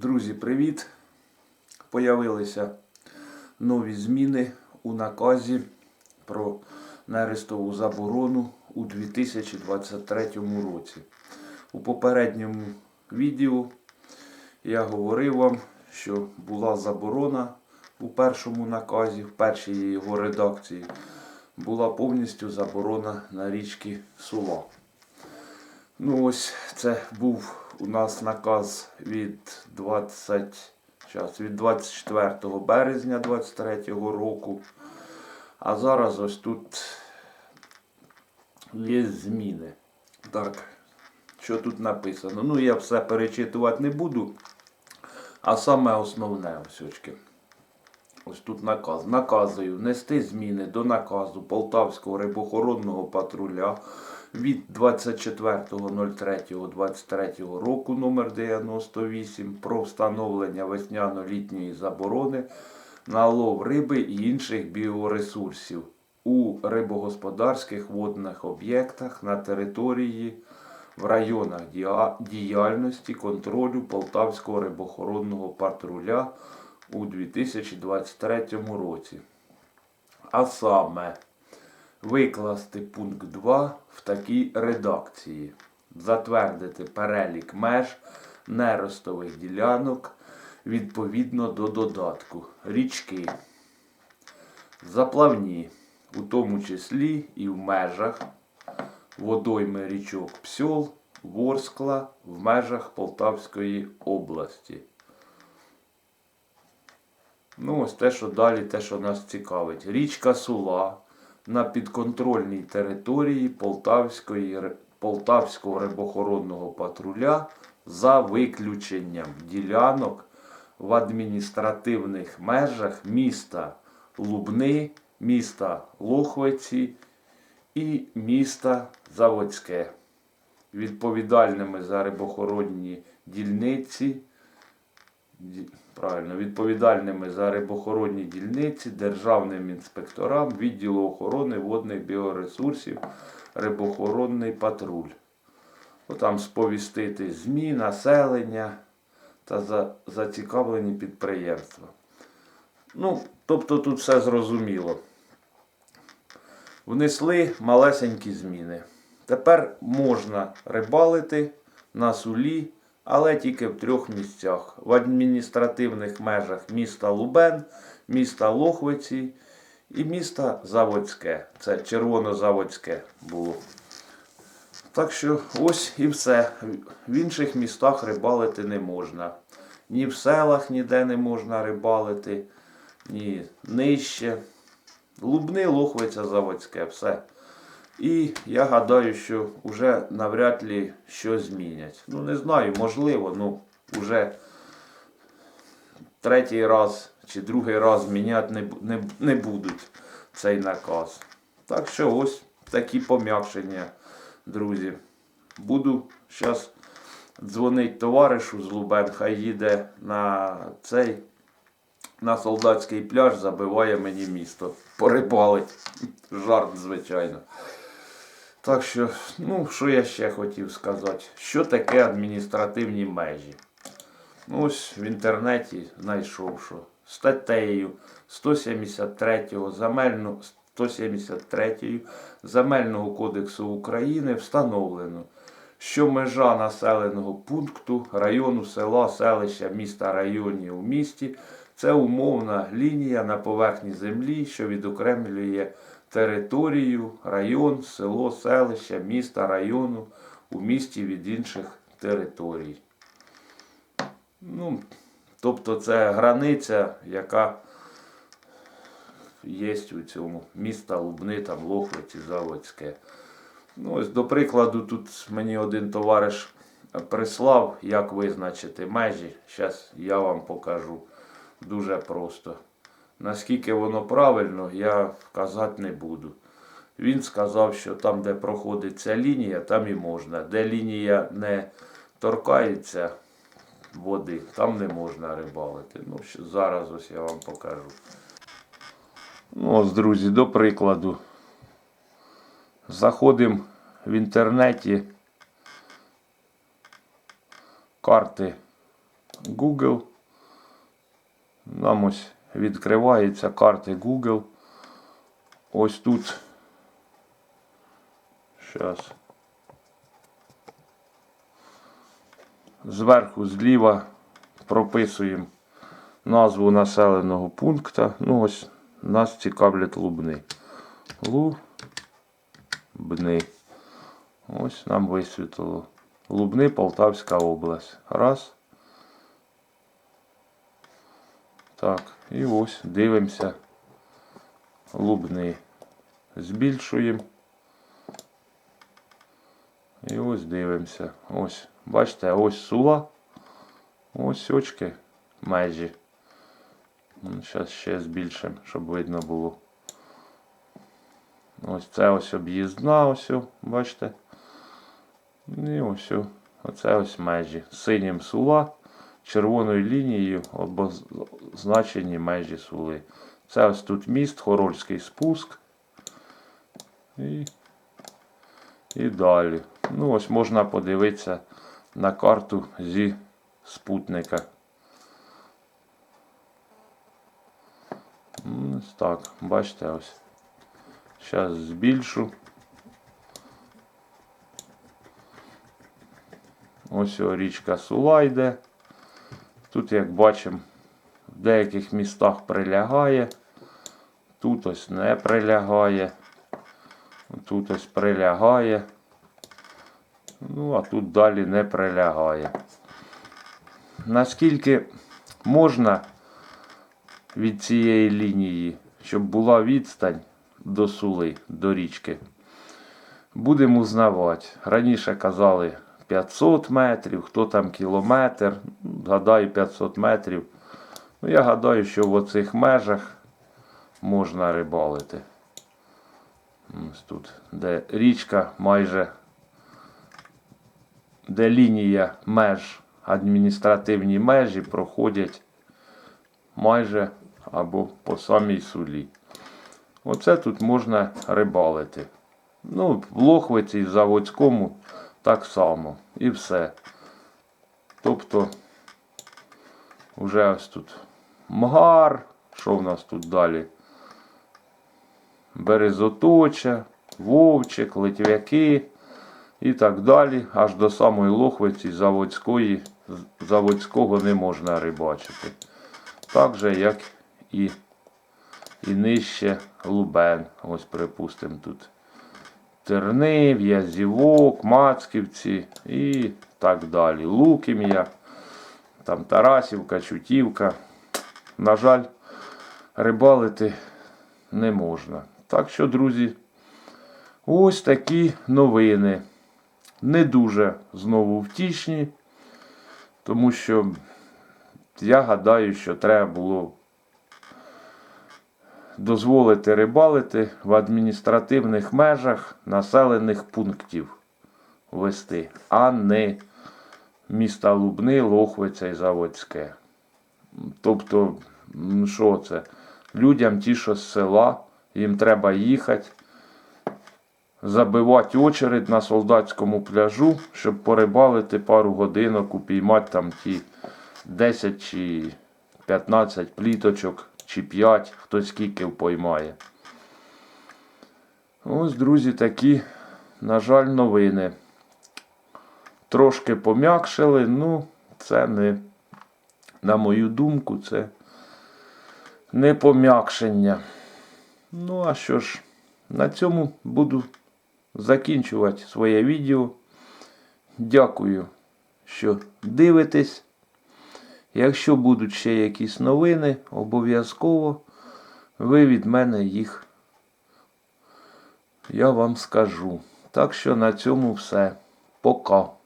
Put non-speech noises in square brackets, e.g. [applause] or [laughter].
Друзі, привіт! Появилися нові зміни у наказі про нерестову заборону у 2023 році. У попередньому відео я говорив вам, що була заборона у першому наказі, в першій його редакції, була повністю заборона на річки Сула. Ну ось це був у нас наказ від 20, щас, від 24 березня 23 року. А зараз ось тут є зміни. Так, що тут написано? Ну, я все перечитувати не буду. А саме основне ось. Ось тут наказ. Наказую внести зміни до наказу Полтавського рибохоронного патруля від 24.03.23 року номер 98 про встановлення весняно-літньої заборони на лов риби і інших біоресурсів у рибогосподарських водних об'єктах на території в районах діяльності контролю Полтавського рибохоронного патруля у 2023 році. А саме викласти пункт 2 в такій редакції. Затвердити перелік меж неростових ділянок відповідно до додатку річки, заплавні, у тому числі і в межах водойми річок Псьол, Ворскла в межах Полтавської області. Ну, ось те, що далі, те, що нас цікавить. Річка Сула на підконтрольній території Полтавської, Полтавського рибохоронного патруля за виключенням ділянок в адміністративних межах міста Лубни, міста Лохвиці і міста Заводське. Відповідальними за рибохоронні дільниці ді- правильно, відповідальними за рибохоронні дільниці державним інспекторам відділу охорони водних біоресурсів рибохоронний патруль. Отам сповістити ЗМІ, населення та за, зацікавлені підприємства. Ну, тобто тут все зрозуміло. Внесли малесенькі зміни. Тепер можна рибалити на сулі, але тільки в трьох місцях: в адміністративних межах міста Лубен, міста Лохвиці і міста Заводське. Це Червонозаводське було. Так що ось і все. В інших містах рибалити не можна. Ні в селах ніде не можна рибалити, ні нижче. Лубни, Лохвиця, Заводське, все. І я гадаю, що вже навряд ли що змінять. Ну, не знаю, можливо, ну вже третій раз чи другий раз міняти не, не, не будуть цей наказ. Так що ось такі пом'якшення, друзі. Буду зараз дзвонити товаришу з Лубен, хай їде на цей на солдатський пляж, забиває мені місто. Порибалить. [laughs] Жарт, звичайно. Так що, ну, що я ще хотів сказати? Що таке адміністративні межі? Ну, ось в інтернеті знайшов, що статтею 173 земельну, 173 Земельного кодексу України встановлено, що межа населеного пункту, району, села, селища, міста, районів у місті це умовна лінія на поверхні землі, що відокремлює територію, район, село, селище, міста, району у місті від інших територій. Ну, тобто це границя, яка є у цьому міста Лубни, там Лохвиці, Заводське. Ну, ось, до прикладу, тут мені один товариш прислав, як визначити межі. Зараз я вам покажу дуже просто. Наскільки воно правильно, я казати не буду. Він сказав, що там, де проходить ця лінія, там і можна. Де лінія не торкається води, там не можна рибалити. Ну, зараз ось я вам покажу. Ну, ось, друзі, до прикладу. Заходимо в інтернеті карти Google. Нам ось відкривається карти Google. Ось тут. Зараз. Зверху зліва прописуємо назву населеного пункту. Ну ось нас цікавлять лубни. Лубни. Ось нам висвітлило. Лубни, Полтавська область. Раз. Так, і ось дивимося. Лубни. Збільшуємо. І ось дивимося. Ось, бачите, ось сула. Ось очки межі. Зараз ще збільшимо, щоб видно було. Ось це ось об'їзна, ось, бачите. І ось, оце ось межі. Синім сула, червоною лінією обозначені межі сули. Це ось тут міст, Хорольський спуск. І, і далі. Ну, ось можна подивитися на карту зі спутника. Ось так, бачите, ось. Зараз збільшу. Ось річка Сула йде. Тут, як бачимо, в деяких містах прилягає. Тут ось не прилягає. Тут ось прилягає. Ну, а тут далі не прилягає. Наскільки можна від цієї лінії, щоб була відстань до сули, до річки. Будемо узнавати. Раніше казали 500 метрів, хто там кілометр. Гадаю, 500 метрів. Ну, я гадаю, що в оцих межах можна рибалити. Ось тут, де річка майже, де лінія меж, адміністративні межі проходять майже або по самій сулі. Оце тут можна рибалити. Ну, в Лохвиці, в Заводському так само. І все. Тобто, вже ось тут мгар. Що в нас тут далі? Березоточа, вовчик, литвяки і так далі. Аж до самої Лохвиці Заводської, Заводського не можна рибачити. Так же, як і, і нижче Лубен. Ось, припустимо, тут Терни, В'язівок, Мацківці і так далі. Лукім'я, там Тарасівка, Чутівка. На жаль, рибалити не можна. Так що, друзі, ось такі новини. Не дуже знову втішні, тому що я гадаю, що треба було дозволити рибалити в адміністративних межах населених пунктів вести, а не міста Лубни, Лохвиця і Заводське. Тобто, що це? Людям ті, що з села, їм треба їхати, забивати очередь на солдатському пляжу, щоб порибалити пару годинок, упіймати там ті 10 чи 15 пліточок, чи 5, хто скільки поймає. Ось, друзі, такі, на жаль, новини. Трошки пом'якшили, ну, це не, на мою думку, це не пом'якшення. Ну, а що ж, на цьому буду закінчувати своє відео. Дякую, що дивитесь. Якщо будуть ще якісь новини, обов'язково ви від мене їх я вам скажу. Так що на цьому все. Пока.